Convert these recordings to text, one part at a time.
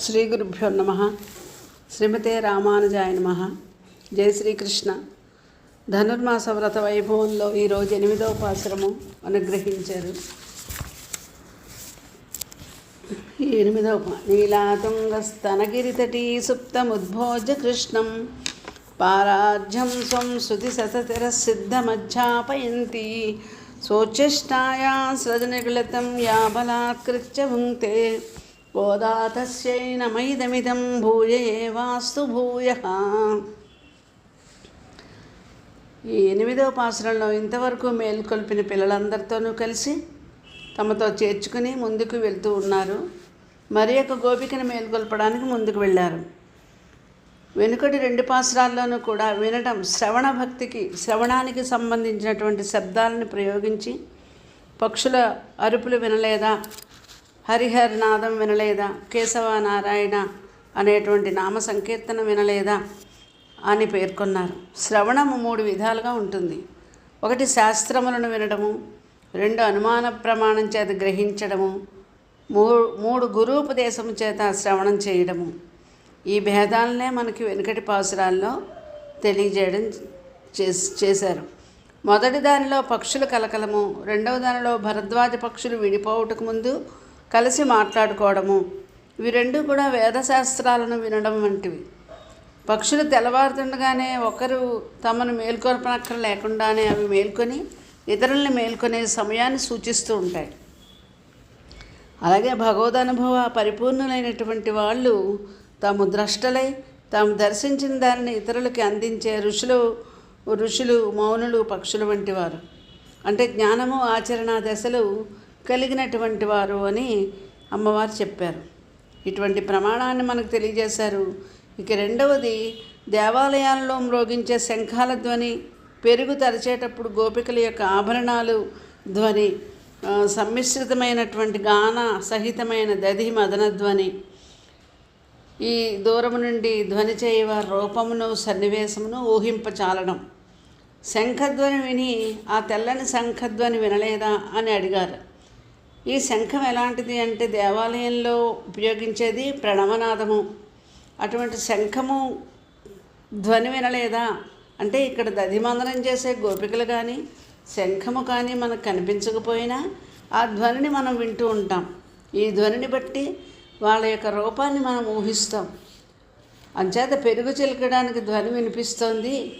శ్రీ గురుభ్యో నమ. శ్రీమతే రామానుజాయ నమ. జయ శ్రీకృష్ణ. ధనుర్మాస వ్రత వైభవంలో ఈరోజు ఎనిమిదవ పాశ్రమం అనుగ్రహించారు ఎనిమిదవ పా- నీలాతుంగస్తనగిరితటీ సుప్తముద్భోజ కృష్ణం. పారాజ్యం స్వం శృతి సతతిర సిద్ధమధ్యాపయంతి సోచ్యష్టాయా సృజనిగళితం యా భుంక్తే గోదాతస్యై నమైదమిదం భూయ ఏవాస్తు భూయ ఈ ఎనిమిదవ పాసరంలో ఇంతవరకు మేల్కొల్పిన పిల్లలందరితోనూ కలిసి తమతో చేర్చుకుని ముందుకు వెళ్తూ ఉన్నారు. మరి ఒక గోపికను మేల్కొల్పడానికి ముందుకు వెళ్ళారు. వెనుకటి రెండు పాసరాల్లోనూ కూడా వినటం శ్రవణ భక్తికి శ్రవణానికి సంబంధించినటువంటి శబ్దాలను ప్రయోగించి పక్షుల అరుపులు వినలేదా? హరిహర నాదం వినలేదా? కేశవ నారాయణ అనేటువంటి నామ సంకీర్తన వినలేదా? అని పేర్కొన్నారు. శ్రవణము మూడు విధాలుగా ఉంటుంది. ఒకటి శాస్త్రములను వినడము రెండు అనుమాన ప్రమాణం చేత గ్రహించడము మూ మూడు గురూపదేశము చేత శ్రవణం చేయడము. ఈ భేదాలనే మనకి వెనుకటి పాసురాల్లో తెలియజేయడం చే చేశారు. మొదటి దానిలో పక్షుల కలకలము రెండవ దానిలో భరద్వాజ పక్షులు విడిపోవటకు ముందు కలిసి మాట్లాడుకోవడము. ఇవి రెండు కూడా వేదశాస్త్రాలను వినడం వంటివి. పక్షులు తెల్లవారుతుండగానే ఒకరు తమను మేల్కొల్పనక్కర లేకుండానే అవి మేల్కొని ఇతరుల్ని మేల్కొనే సమయాన్ని సూచిస్తూ ఉంటాయి. అలాగే భగవదనుభవ పరిపూర్ణులైనటువంటి వాళ్ళు తాము ద్రష్టలై తాము దర్శించిన దానిని ఇతరులకి అందించే ఋషులు ఋషులు మౌనులు పక్షులు వంటి వారు అంటే జ్ఞానము ఆచరణ దశలు కలిగినటువంటి వారు అని అమ్మవారు చెప్పారు. ఇటువంటి ప్రమాణాన్ని మనకు తెలియజేశారు. ఇక రెండవది దేవాలయాల్లో మ్రోగించే శంఖాల ధ్వని పెరుగు తరిచేటప్పుడు గోపికల యొక్క ఆభరణాలు ధ్వని సమ్మిశ్రితమైనటువంటి గాన సహితమైన దధి మదన ధ్వని ఈ దూరం నుండి ధ్వని చేయవారి రూపమును సన్నివేశమును ఊహింపచాలడం శంఖధ్వని విని ఆ తెల్లని శంఖధ్వని వినలేదా అని అడిగారు. ఈ శంఖం ఎలాంటిది అంటే దేవాలయంలో ఉపయోగించేది ప్రణవనాదము. అటువంటి శంఖము ధ్వని వినలేదా? అంటే ఇక్కడ దధిమందనం చేసే గోపికలు కానీ శంఖము కానీ మనకు కనిపించకపోయినా ఆ ధ్వనిని మనం వింటూ ఉంటాం. ఈ ధ్వనిని బట్టి వాళ్ళ యొక్క రూపాన్ని మనం ఊహిస్తాం. అంచేత పెరుగు చిలకడానికి ధ్వని వినిపిస్తోంది.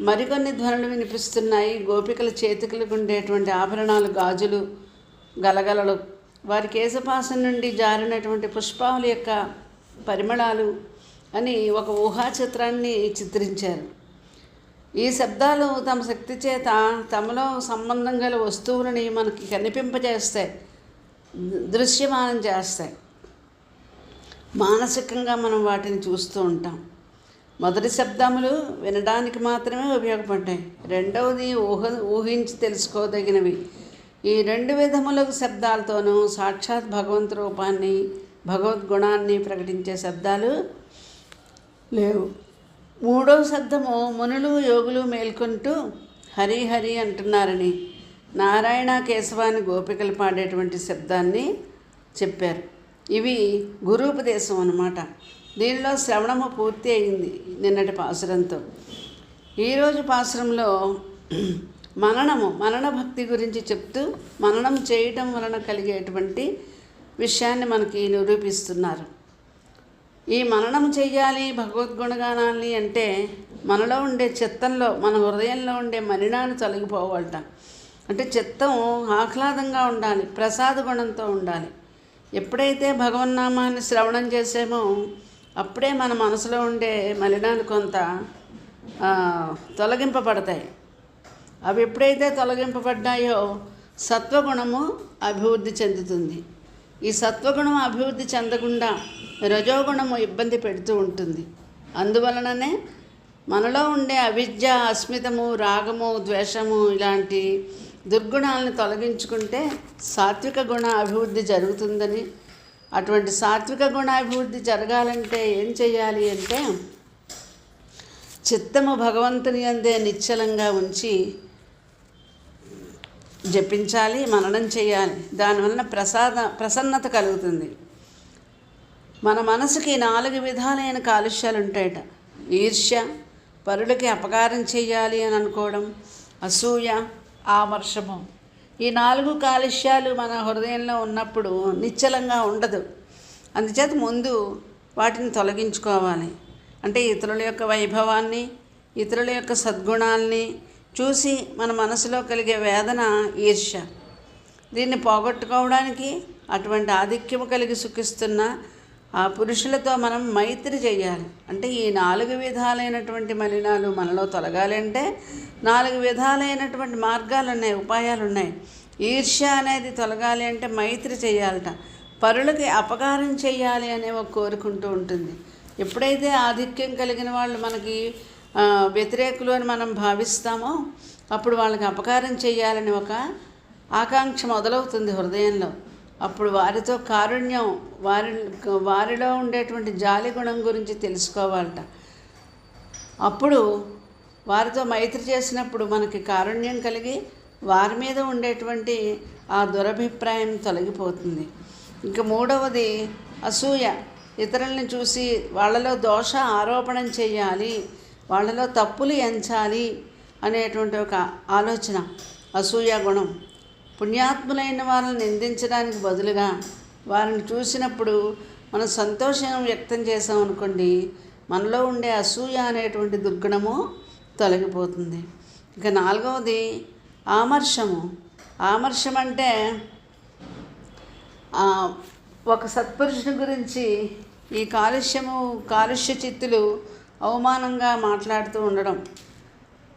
మరికొన్ని ధ్వనులు వినిపిస్తున్నాయి. గోపికల చేతికలకు ఉండేటువంటి ఆభరణాలు గాజులు గలగలలు. వారి కేశపాసం నుండి జారినటువంటి పుష్పాల యొక్క పరిమళాలు అని ఒక ఊహా చిత్రాన్ని చిత్రించారు. ఈ శబ్దాలు తమ శక్తి చేత తమలో సంబంధం గల వస్తువులని మనకి కనిపింపజేస్తాయి. దృశ్యమానం చేస్తాయి. మానసికంగా మనం వాటిని చూస్తూ ఉంటాం. మొదటి శబ్దములు వినడానికి మాత్రమే ఉపయోగపడ్డాయి. రెండవది ఊహ ఊహించి తెలుసుకోదగినవి. ఈ రెండు విధములకు శబ్దాలతోనూ సాక్షాత్ భగవంతు రూపాన్ని భగవద్గుణాన్ని ప్రకటించే శబ్దాలు లేవు. మూడవ శబ్దము మునులు యోగులు మేల్కొంటూ హరి హరి అంటున్నారని నారాయణ కేశవాని గోపికలు పాడేటువంటి శబ్దాన్ని చెప్పారు. ఇవి గురూపదేశం అన్నమాట. దీనిలో శ్రవణము పూర్తి అయింది నిన్నటి పాసురంతో. ఈరోజు పాసురంలో మననము మనన భక్తి గురించి చెప్తూ మననం చేయటం వలన కలిగేటువంటి విషయాన్ని మనకి నిరూపిస్తున్నారు. ఈ మననం చేయాలి భగవద్గుణగానాన్ని అంటే మనలో ఉండే చిత్తంలో మన హృదయంలో ఉండే మలినాన్ని తొలగిపోవాలట. అంటే చిత్తం ఆహ్లాదంగా ఉండాలి ప్రసాద గుణంతో ఉండాలి. ఎప్పుడైతే భగవన్నామాన్ని శ్రవణం చేసామో అప్పుడే మన మనసులో ఉండే మలినాలు కొంత తొలగింపబడతాయి. అవి ఎప్పుడైతే తొలగింపబడ్డాయో సత్వగుణము అభివృద్ధి చెందుతుంది. ఈ సత్వగుణం అభివృద్ధి చెందకుండా రజోగుణము ఇబ్బంది పెడుతూ ఉంటుంది. అందువలననే మనలో ఉండే అవిద్య అస్మితము రాగము ద్వేషము ఇలాంటి దుర్గుణాలను తొలగించుకుంటే సాత్విక గుణ అభివృద్ధి జరుగుతుందని. అటువంటి సాత్విక గుణాభివృద్ధి జరగాలంటే ఏం చేయాలి అంటే చిత్తము భగవంతుని అందే నిశ్చలంగా ఉంచి జపించాలి మననం చేయాలి. దానివలన ప్రసాద ప్రసన్నత కలుగుతుంది. మన మనసుకి నాలుగు విధాలైన కాలుష్యాలు ఉంటాయట. ఈర్ష్య పరులకి అపకారం చేయాలి అని అనుకోవడం అసూయ ఆమర్షము ఈ నాలుగు కాలుష్యాలు మన హృదయంలో ఉన్నప్పుడు నిశ్చలంగా ఉండదు. అందుచేత ముందు వాటిని తొలగించుకోవాలి. అంటే ఇతరుల యొక్క వైభవాన్ని ఇతరుల యొక్క సద్గుణాల్ని చూసి మన మనసులో కలిగే వేదన ఈర్ష్య. దీన్ని పోగొట్టుకోవడానికి అటువంటి ఆధిక్యము కలిగి సుఖిస్తున్న ఆ పురుషులతో మనం మైత్రి చేయాలి. అంటే ఈ నాలుగు విధాలైనటువంటి మలినాలు మనలో తొలగాలి అంటే నాలుగు విధాలైనటువంటి మార్గాలు ఉన్నాయి ఉపాయాలు ఉన్నాయి ఈర్ష్య అనేది తొలగాలి అంటే మైత్రి చేయాలట. పరులకి అపకారం చేయాలి అనే ఒక కోరుకుంటూ ఉంటుంది. ఎప్పుడైతే ఆధిక్యం కలిగిన వాళ్ళు మనకి వ్యతిరేకులు అని మనం భావిస్తామో అప్పుడు వాళ్ళకి అపకారం చేయాలని ఒక ఆకాంక్ష మొదలవుతుంది హృదయంలో. అప్పుడు వారితో కారుణ్యం వారి వారిలో ఉండేటువంటి జాలి గుణం గురించి తెలుసుకోవాలట. అప్పుడు వారితో మైత్రి చేసినప్పుడు మనకి కారుణ్యం కలిగి వారి మీద ఉండేటువంటి ఆ దురభిప్రాయం తొలగిపోతుంది. ఇంకా మూడవది అసూయ. ఇతరుల్ని చూసి వాళ్ళలో దోష ఆరోపణం చేయాలి. వాళ్ళలో తప్పులు ఎంచాలి అనేటువంటి ఒక ఆలోచన అసూయ గుణం. పుణ్యాత్ములైన వాళ్ళని నిందించడానికి బదులుగా వారిని చూసినప్పుడు మనం సంతోషం వ్యక్తం చేసాం అనుకోండి మనలో ఉండే అసూయ అనేటువంటి దుర్గుణము తొలగిపోతుంది. ఇక నాలుగవది ఆమర్షము. ఆమర్షం అంటే ఒక సత్పురుషుని గురించి ఈ కాలుష్యము కాలుష్య చిత్తులు అవమానంగా మాట్లాడుతూ ఉండడం.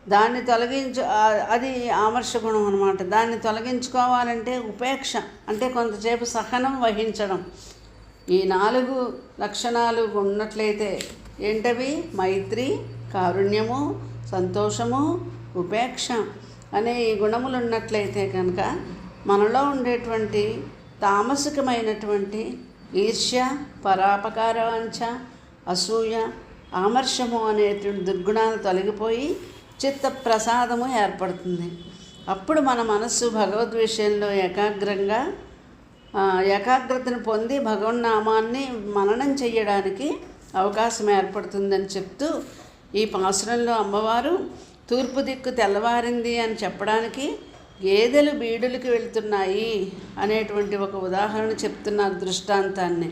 దాన్ని తొలగించు అది ఆమర్ష గుణం అనమాట దాన్ని తొలగించుకోవాలంటే ఉపేక్ష అంటే కొంతసేపు సహనం వహించడం. ఈ నాలుగు లక్షణాలు ఉన్నట్లయితే ఏంటవి? మైత్రి కారుణ్యము సంతోషము ఉపేక్ష అనే ఈ గుణములు ఉన్నట్లయితే కనుక మనలో ఉండేటువంటి తామసికమైనటువంటి ఈర్ష్య పరాపకార వంచ అసూయ ఆమర్షము అనేటువంటి దుర్గుణాలు తొలగిపోయి చిత్త ప్రసాదము ఏర్పడుతుంది. అప్పుడు మన మనస్సు భగవద్ విషయంలో ఏకాగ్రంగా ఏకాగ్రతను పొంది భగవన్నామాన్ని మననం చేయడానికి అవకాశం ఏర్పడుతుందని చెప్తూ ఈ పాసురంలో అమ్మవారు తూర్పు దిక్కు తెల్లవారింది అని చెప్పడానికి గేదెలు బీడులకు వెళ్తున్నాయి అనేటువంటి ఒక ఉదాహరణ చెప్తున్న దృష్టాంతాన్ని.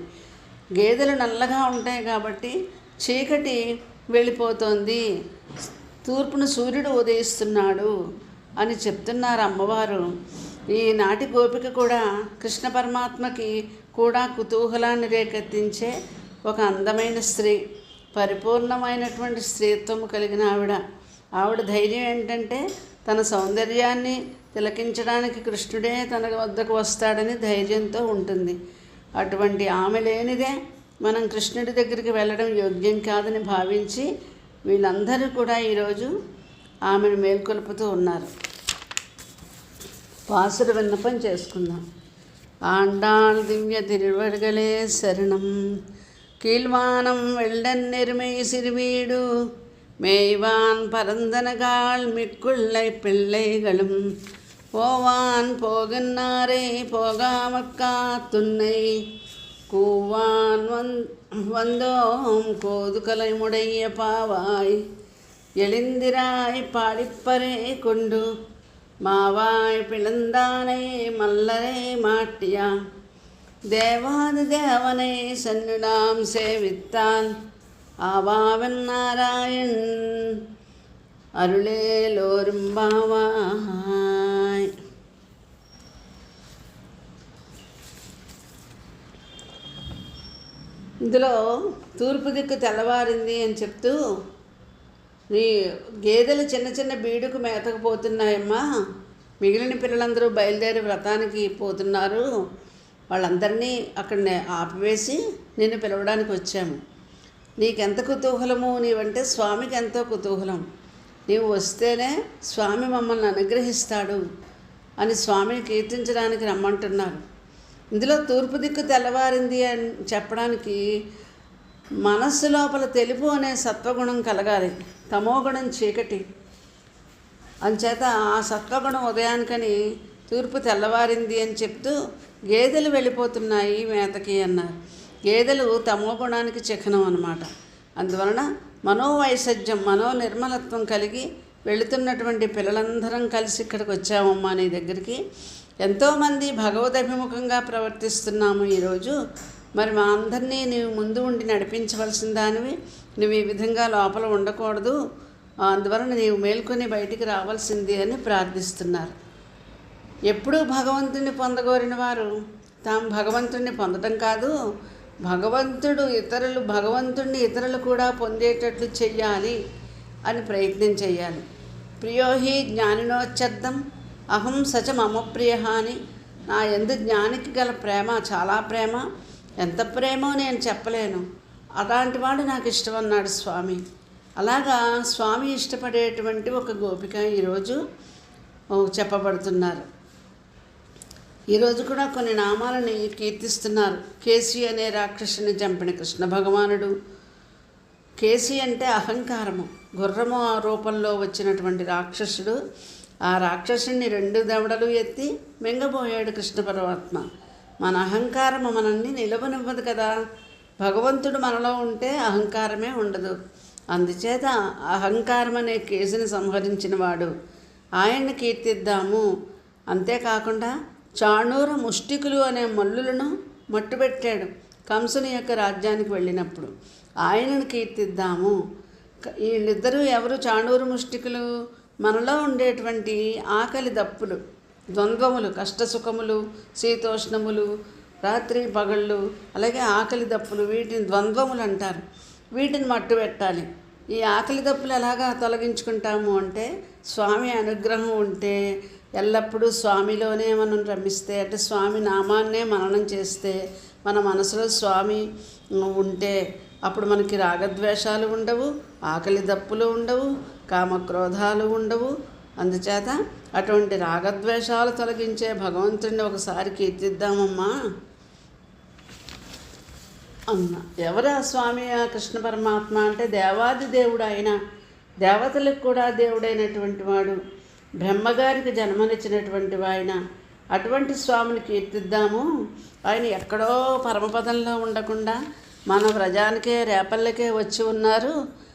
గేదెలు నల్లగా ఉంటాయి కాబట్టి చీకటి వెళ్ళిపోతోంది. తూర్పున సూర్యుడు ఉదయిస్తున్నాడు అని చెప్తున్నారు అమ్మవారు. ఈనాటి గోపిక కూడా కృష్ణ పరమాత్మకి కూడా కుతూహలాన్ని రేకెత్తించే ఒక అందమైన స్త్రీ పరిపూర్ణమైనటువంటి స్త్రీత్వం కలిగిన ఆవిడ. ఆవిడ ధైర్యం ఏంటంటే తన సౌందర్యాన్ని తిలకించడానికి కృష్ణుడే తన వద్దకు వస్తాడని ధైర్యంతో ఉంటుంది. అటువంటి ఆమె లేనిదే మనం కృష్ణుడి దగ్గరికి వెళ్ళడం యోగ్యం కాదని భావించి వీళ్ళందరూ కూడా ఈరోజు ఆమెను మేల్కొల్పుతూ ఉన్నారు పాసుర విన్నపం చేసుకుందాం ఆండాళ్ దివ్య తిరువడగలే శరణం கீழ்வானம் வெள்ளன் நெருமை சிறுவீடு மேய்வான் பரந்தனகால் மிக்குள்ளை பிள்ளைகளும் போவான் போகின்னாரே போகாமக்கா துன்னை கூவான் வந் வந்தோம். கோதுகலை முடைய பாவாய். எழுந்திராய் பாடிப்பரே கொண்டு. மாவாய் பிளந்தானே மல்லரே மாட்டியா. தேவாது தேவனை சன்னிடாம் சேவித்தான். ஆவாவன் நாராயண். அருளேலோரும் பாவா. ఇందులో తూర్పు దిక్కు తెల్లవారింది అని చెప్తూ నీ గేదెలు చిన్న చిన్న బీడుకు మేతకు పోతున్నాయమ్మా మిగిలిన పిల్లలందరూ బయలుదేరి వ్రతానికి పోతున్నారు. వాళ్ళందరినీ అక్కడ ఆపివేసి నిన్ను పిలవడానికి వచ్చాము. నీకెంత కుతూహలము? నీవంటే స్వామికి ఎంతో కుతూహలం. నీవు వస్తేనే స్వామి మమ్మల్ని అనుగ్రహిస్తాడు అని స్వామిని కీర్తించడానికి రమ్మంటున్నారు. ఇందులో తూర్పు దిక్కు తెల్లవారింది అని చెప్పడానికి మనస్సు లోపల తెలుపు అనే సత్వగుణం కలగాలి. తమోగుణం చీకటి. అంచేత ఆ సత్వగుణం ఉదయానికని తూర్పు తెల్లవారింది అని చెప్తూ గేదెలు వెళ్ళిపోతున్నాయి మేతకి అన్నారు. గేదెలు తమో గుణానికి చిహ్నం అనమాట అందువలన మనోవైసజ్యం మనో నిర్మలత్వం కలిగి వెళుతున్నటువంటి పిల్లలందరం కలిసి ఇక్కడికి వచ్చామమ్మా నీ దగ్గరికి. ఎంతోమంది భగవదభిముఖంగా ప్రవర్తిస్తున్నాము ఈరోజు. మరి మా అందరినీ నీవు ముందు ఉండి నడిపించవలసిన దానివి నువ్వు ఈ విధంగా లోపల ఉండకూడదు. అందువలన నీవు మేల్కొని బయటికి రావాల్సింది అని ప్రార్థిస్తున్నారు. ఎప్పుడూ భగవంతుని పొందగోరిన వారు తాము భగవంతుణ్ణి పొందడం కాదు. భగవంతుడు ఇతరులు భగవంతుణ్ణి ఇతరులు కూడా పొందేటట్లు చెయ్యాలి అని ప్రయత్నం చేయాలి ప్రియోహి జ్ఞానినోచ్చర్థం అహం సచ మమ ప్రియ అని. నా ఎందు జ్ఞానికి గల ప్రేమ చాలా ప్రేమ. ఎంత ప్రేమో నేను చెప్పలేను. అలాంటి వాడు నాకు ఇష్టం అన్నాడు స్వామి. అలాగా స్వామి ఇష్టపడేటువంటి ఒక గోపిక ఈరోజు చెప్పబడుతున్నారు. ఈరోజు కూడా కొన్ని నామాలని కీర్తిస్తున్నారు. కేసీ అనే రాక్షసుని చంపిన కృష్ణ భగవానుడు. కేసీ అంటే అహంకారము. గుర్రము రూపంలో వచ్చినటువంటి రాక్షసుడు. ఆ రాక్షసుని రెండు దవడలు ఎత్తి మింగబోయాడు కృష్ణ పరమాత్మ. మన అహంకారము మనల్ని నిలవనివ్వదు కదా. భగవంతుడు మనలో ఉంటే అహంకారమే ఉండదు. అందుచేత అహంకారం అనే కేసుని సంహరించిన వాడు ఆయన్ని కీర్తిద్దాము. అంతేకాకుండా చాణూర ముష్టికులు అనే మల్లులను మట్టుబెట్టాడు కంసుని యొక్క రాజ్యానికి వెళ్ళినప్పుడు. ఆయనను కీర్తిద్దాము. వీళ్ళిద్దరూ ఎవరు చాణూరు ముష్టికులు? మనలో ఉండేటువంటి ఆకలి దప్పులు ద్వంద్వములు కష్టసుఖములు శీతోష్ణములు రాత్రి పగళ్ళు అలాగే ఆకలి దప్పులు వీటిని ద్వంద్వములు అంటారు. వీటిని మట్టు పెట్టాలి. ఈ ఆకలి దప్పులు ఎలాగా తొలగించుకుంటాము అంటే స్వామి అనుగ్రహం ఉంటే ఎల్లప్పుడూ స్వామిలోనే మనం రమిస్తే అంటే స్వామి నామాన్నే మననం చేస్తే మన మనసులో స్వామి ఉంటే అప్పుడు మనకి రాగద్వేషాలు ఉండవు ఆకలి దప్పులు ఉండవు కామక్రోధాలు ఉండవు. అందుచేత అటువంటి రాగద్వేషాలు తొలగించే భగవంతుడిని ఒకసారి కీర్తిద్దామమ్మా. అన్న ఎవరా స్వామి ఆ కృష్ణ పరమాత్మ అంటే దేవాది దేవుడు ఆయన దేవతలకు కూడా దేవుడైనటువంటి వాడు బ్రహ్మగారికి జన్మనిచ్చినటువంటి ఆయన అటువంటి స్వామిని కీర్తిద్దాము. ఆయన ఎక్కడో పరమపదంలో ఉండకుండా మన ప్రజానికే రేపల్లకే వచ్చి ఉన్నారు.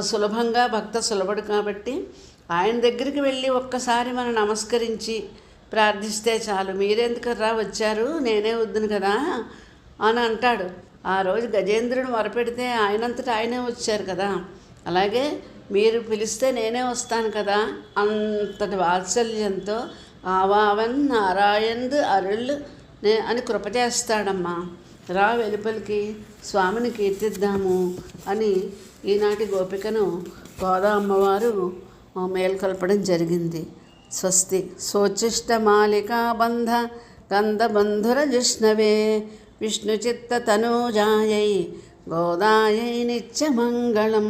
సులభంగా భక్త సులభుడు కాబట్టి ఆయన దగ్గరికి వెళ్ళి ఒక్కసారి మనం నమస్కరించి ప్రార్థిస్తే చాలు. మీరెందుకు రా వచ్చారు? నేనే వద్దును కదా అని అంటాడు. ఆ రోజు గజేంద్రుడు మొరపెడితే ఆయనంతటా ఆయనే వచ్చారు కదా. అలాగే మీరు పిలిస్తే నేనే వస్తాను కదా అంతటి వాత్సల్యంతో ఆవావన్ నారాయణ్ అరుళ్ళు నే అని కృప చేస్తాడమ్మా. రా వెలుపలికి స్వామిని కీర్తిద్దాము అని ఈనాటి గోపికను గోదా అమ్మవారు మేల్కొల్పడం జరిగింది. స్వస్తి సోచిష్ట మాలికా బంధ గంధబంధుర జిష్ణవే విష్ణుచిత్త తనూజాయై గోదాయై నిత్యమంగళం.